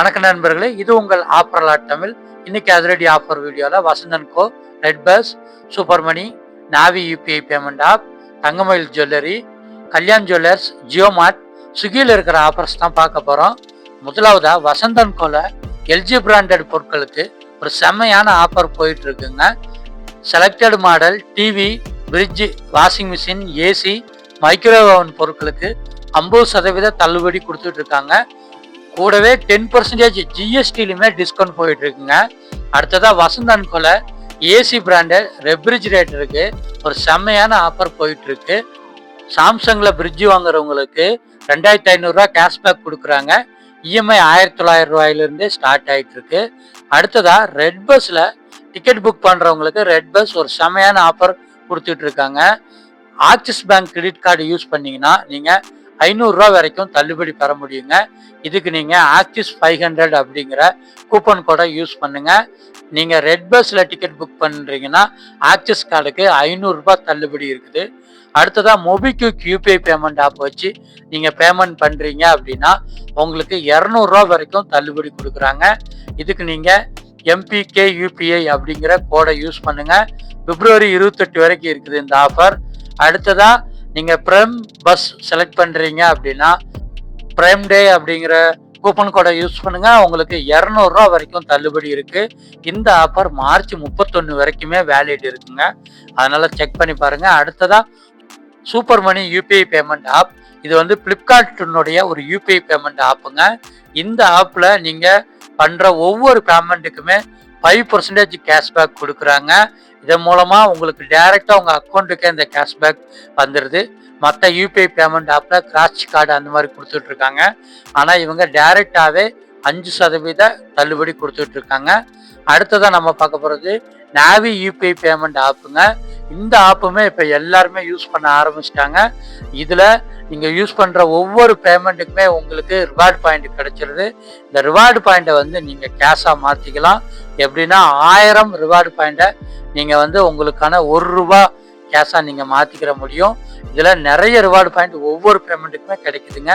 வணக்கம் நண்பர்களே இது உங்கள் ஆஃபர் தமிழ். இன்னைக்கு அதிரடி ஆஃபர் வீடியோவில் Vasanth and co red bus super money Navi UPI payment app Thangamayil jewellery Kalyan jewellers Jio Mart ஸ்விக்கியில் இருக்கிற ஆஃபர்ஸ் தான் பார்க்க போகிறோம் முதலாவதா வசந்தன் கோல எல்ஜி பிராண்டட் பொருட்களுக்கு ஒரு செம்மையான ஆஃபர் போயிட்டு இருக்குங்க. Selected model TV fridge washing machine AC microwave oven பொருட்களுக்கு ஐம்பது சதவீத தள்ளுபடி கொடுத்துட்டு இருக்காங்க. கூடவே டென் பர்சன்டேஜ் ஜிஎஸ்டிலுமே டிஸ்கவுண்ட் போயிட்டு இருக்குங்க அடுத்ததா வசந்தன் கொலை ஏசி பிராண்டு ரெஃப்ரிஜிரேட்டருக்கு ஒரு செம்மையான ஆஃபர் போயிட்டு இருக்கு சாம்சங்கில் ஃப்ரிட்ஜ் வாங்குறவங்களுக்கு ரெண்டாயிரத்தி ஐநூறுரூவா கேஷ்பேக் கொடுக்குறாங்க. இஎம்ஐ ஆயிரத்தி தொள்ளாயிரம் ரூபாயிலிருந்தே ஸ்டார்ட் ஆகிட்டு இருக்கு அடுத்ததாக ரெட் பஸ்ஸில் டிக்கெட் புக் பண்ணுறவங்களுக்கு ரெட் பஸ் ஒரு செம்மையான ஆஃபர் கொடுத்துட்ருக்காங்க Axis bank credit card use பண்ணிங்கன்னா நீங்கள் ஐநூறுரூவா வரைக்கும் தள்ளுபடி பெற முடியுங்க. இதுக்கு நீங்கள் ஆக்டிஸ் ஃபைவ் ஹண்ட்ரட் அப்படிங்கிற கூப்பன் கோடை யூஸ் பண்ணுங்கள் நீங்கள் ரெட் பஸ்ஸில் டிக்கெட் புக் பண்ணுறீங்கன்னா ஆக்சிஸ் கார்டுக்கு ஐநூறுரூபா தள்ளுபடி இருக்குது. அடுத்ததாக மொபிக்யூக் யூபிஐ பேமெண்ட் ஆப் வச்சு நீங்கள் பேமெண்ட் பண்ணுறீங்க அப்படின்னா உங்களுக்கு இரநூறுவா வரைக்கும் தள்ளுபடி கொடுக்குறாங்க. இதுக்கு நீங்கள் எம்பிகே யூபிஐ அப்படிங்கிற கோடை யூஸ் பண்ணுங்கள் பிப்ரவரி இருபத்தெட்டு வரைக்கும் இருக்குது இந்த ஆஃபர் அடுத்ததாக நீங்கள் பிரைம் பஸ் செலக்ட் பண்ணுறீங்க அப்படின்னா பிரைம் டே அப்படிங்கிற கூப்பன் கோடை யூஸ் பண்ணுங்கள் உங்களுக்கு இரநூறுவா வரைக்கும் தள்ளுபடி இருக்குது இந்த ஆஃபர் மார்ச் முப்பத்தொன்று வரைக்குமே வேலிட் இருக்குங்க. அதனால் செக் பண்ணி பாருங்கள் அடுத்ததாக super money UPI payment app இது வந்து பிளிப்கார்ட்டினுடைய ஒரு யூபிஐ பேமெண்ட் ஆப்புங்க இந்த ஆப்பில் நீங்கள் பண்ணுற ஒவ்வொரு பேமெண்ட்டுக்குமே ஃபைவ் பர்சன்டேஜ் கேஷ்பேக் கொடுக்குறாங்க. இதன் மூலமாக உங்களுக்கு டைரெக்டாக உங்கள் அக்கௌண்ட்டுக்கே இந்த கேஷ்பேக் வந்துடுது மற்ற யூபிஐ பேமெண்ட் ஆப்பில் கிராஷ் கார்டு அந்த மாதிரி கொடுத்துட்ருக்காங்க. ஆனால் இவங்க டைரெக்டாகவே அஞ்சு சதவீத தள்ளுபடி கொடுத்துட்ருக்காங்க. அடுத்ததாக நம்ம பார்க்க போகிறது நாவி யூபிஐ பேமெண்ட் ஆப்புங்க இந்த ஆப்புமே இப்போ எல்லாருமே யூஸ் பண்ண ஆரம்பிச்சிட்டாங்க. இதில் நீங்கள் யூஸ் பண்ணுற ஒவ்வொரு பேமெண்ட்டுக்குமே உங்களுக்கு ரிவார்டு பாயிண்ட் கிடைச்சிருது. இந்த ரிவார்டு பாயிண்ட்டை வந்து நீங்கள் கேஷாக மாற்றிக்கலாம் எப்படின்னா ஆயிரம் ரிவார்டு பாயிண்ட்டை நீங்கள் வந்து உங்களுக்கான ஒரு ரூபா கேஷாக நீங்கள் மாற்றிக்கிற முடியும். இதில் நிறைய ரிவார்டு பாயிண்ட் ஒவ்வொரு பேமெண்ட்டுக்குமே கிடைக்குதுங்க.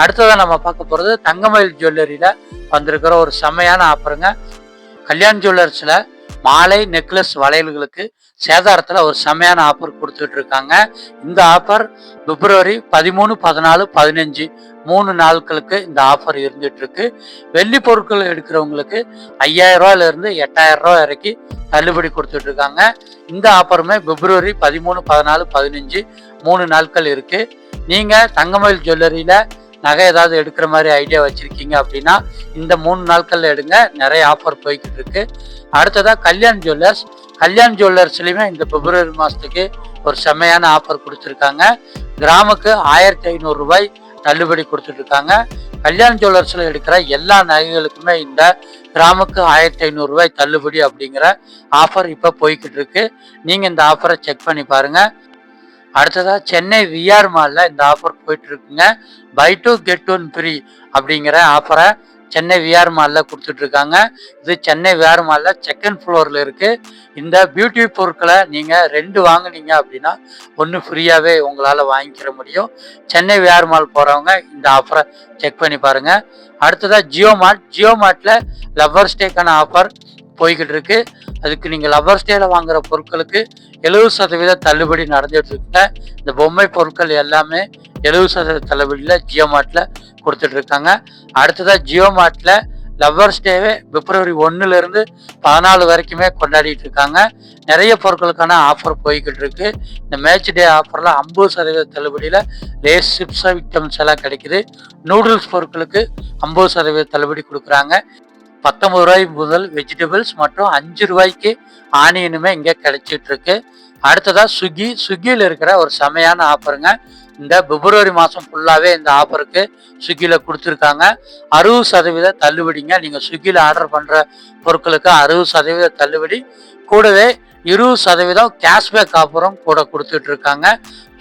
அடுத்ததாக நம்ம பார்க்க போகிறது தங்கமயில் ஜுவல்லரியில் வந்திருக்கிற ஒரு செம்மையான ஆஃபருங்க கல்யாண் ஜுவல்லர்ஸில் மாலை நெக்லஸ் வளையல்களுக்கு சேதாரத்தில் ஒரு செம்மையான ஆஃபர் கொடுத்துட்டு இருக்காங்க. இந்த ஆஃபர் பிப்ரவரி பதிமூணு பதினாலு பதினஞ்சு மூணு நாட்களுக்கு இந்த ஆஃபர் இருந்துட்டு இருக்கு. வெள்ளி பொருட்கள் எடுக்கிறவங்களுக்கு ஐயாயிரம் ரூபாயிலிருந்து எட்டாயிரம் ரூபாய் வரைக்கும் தள்ளுபடி கொடுத்துட்டு இருக்காங்க. இந்த ஆஃபருமே பிப்ரவரி பதிமூணு பதினாலு பதினஞ்சு மூணு நாட்கள் இருக்கு. நீங்க தங்கமயில் ஜுவல்லரியில நகை ஏதாவது எடுக்கிற மாதிரி ஐடியா வச்சுருக்கீங்க அப்படின்னா இந்த மூணு நாட்களில் எடுங்க. நிறைய ஆஃபர் போய்கிட்டு இருக்கு. அடுத்ததாக கல்யாண் ஜுவல்லர்ஸ் கல்யாண் ஜுவல்லர்ஸ்லையுமே இந்த பிப்ரவரி மாதத்துக்கு ஒரு செம்மையான ஆஃபர் கொடுத்துருக்காங்க. கிராமுக்கு ஆயிரத்தி ஐநூறு ரூபாய் தள்ளுபடி கொடுத்துட்ருக்காங்க கல்யாண் ஜுவல்லர்ஸில் எடுக்கிற எல்லா நகைகளுக்குமே இந்த கிராமுக்கு ஆயிரத்தி ஐநூறுரூவாய் தள்ளுபடி அப்படிங்கிற ஆஃபர் இப்போ போய்கிட்டு இருக்கு. நீங்கள் இந்த ஆஃபரை செக் பண்ணி பாருங்கள் அடுத்ததாக சென்னை விஆர் மாலில் இந்த ஆஃபர் போயிட்டு இருக்குங்க buy two get one free அப்படிங்கிற ஆஃபரை சென்னை விஆர் மாலில் கொடுத்துட்ருக்காங்க. இது சென்னை விஆர் மாலில் செகண்ட் ஃப்ளோரில் இருக்குது இந்த பியூட்டி பொருட்களை நீங்கள் ரெண்டு வாங்குனீங்க அப்படின்னா ஒன்று ஃப்ரீயாகவே உங்களால் வாங்கிக்கிற முடியும். சென்னை விஆர் மால் போகிறவங்க இந்த ஆஃபரை செக் பண்ணி பாருங்கள் அடுத்ததாக ஜியோ மார்ட். ஜியோ மார்ட்டில் லவ்வர் ஸ்டேக்கான ஆஃபர் போய்கிட்டு இருக்குது அதுக்கு நீங்கள் லவ்வர்ஸ் டேல வாங்குற பொருட்களுக்கு எழுபது சதவீத தள்ளுபடி நடந்துட்டு இருக்குங்க இந்த பொம்மை பொருட்கள் எல்லாமே எழுபது சதவீத தள்ளுபடியில் ஜியோ மார்ட்ல கொடுத்துட்டு இருக்காங்க. அடுத்ததாக ஜியோ மார்ட்ல லவ்வர்ஸ் டேவே பிப்ரவரி ஒன்னுல இருந்து பதினாலு வரைக்குமே கொண்டாடிட்டு இருக்காங்க. நிறைய பொருட்களுக்கான ஆஃபர் போய்கிட்டு இருக்கு. இந்த மேட்ச் டே ஆஃபர்ல ஐம்பது சதவீத தள்ளுபடியில லேஸ் சிப்ஸ் ஐட்டம்ஸ் எல்லாம் கிடைக்குது. நூடுல்ஸ் பொருட்களுக்கு ஐம்பது சதவீத தள்ளுபடி கொடுக்குறாங்க. பத்தொன்பது ரூபாய் முதல் வெஜிடபிள்ஸ் மற்றும் அஞ்சு ரூபாய்க்கு ஆனியனுமே இங்கே கிடைச்சிட்டு இருக்கு அடுத்ததாக ஸ்விக்கி. ஸ்விக்கியில் இருக்கிற ஒரு செமையான ஆஃபருங்க. இந்த பிப்ரவரி மாதம் ஃபுல்லாகவே இந்த ஆஃபருக்கு ஸ்விக்கியில் கொடுத்துருக்காங்க. அறுபது சதவீத தள்ளுபடிங்க. நீங்கள் ஸ்விக்கியில் ஆர்டர் பண்ணுற பொருட்களுக்கு அறுபது சதவீத தள்ளுபடி. கூடவே இருபது சதவீதம் கேஷ்பேக் ஆஃபரும் கூட கொடுத்துட்டு இருக்காங்க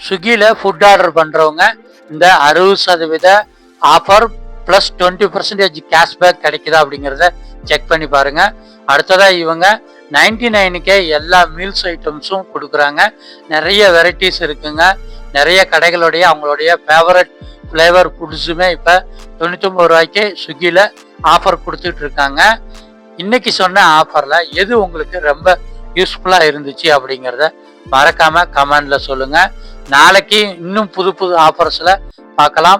ஸ்விக்கியில் ஃபுட் ஆர்டர் பண்ணுறவங்க இந்த அறுபது சதவீத offer plus twenty percentage cashback கிடைக்குதா அப்படிங்கிறத செக் பண்ணி பாருங்க. அடுத்ததா இவங்க நைன்டி நைனுக்கே எல்லா மீல்ஸ் ஐட்டம்ஸும் கொடுக்குறாங்க. நிறைய வெரைட்டிஸ் இருக்குங்க. நிறைய கடைகளுடைய அவங்களுடைய ஃபேவரட் ஃப்ளேவர் ஃபுட்ஸுமே இப்போ தொண்ணூத்தொம்பது ரூபாய்க்கு ஸ்விக்கியில் ஆஃபர் கொடுத்துட்டு இருக்காங்க இன்னைக்கு சொன்ன ஆஃபரில் எது உங்களுக்கு ரொம்ப யூஸ்ஃபுல்லாக இருந்துச்சு அப்படிங்கிறத மறக்காமல் கமெண்டில் சொல்லுங்கள் நாளைக்கு இன்னும் புது புது ஆஃபர்ஸில் பார்க்கலாம்.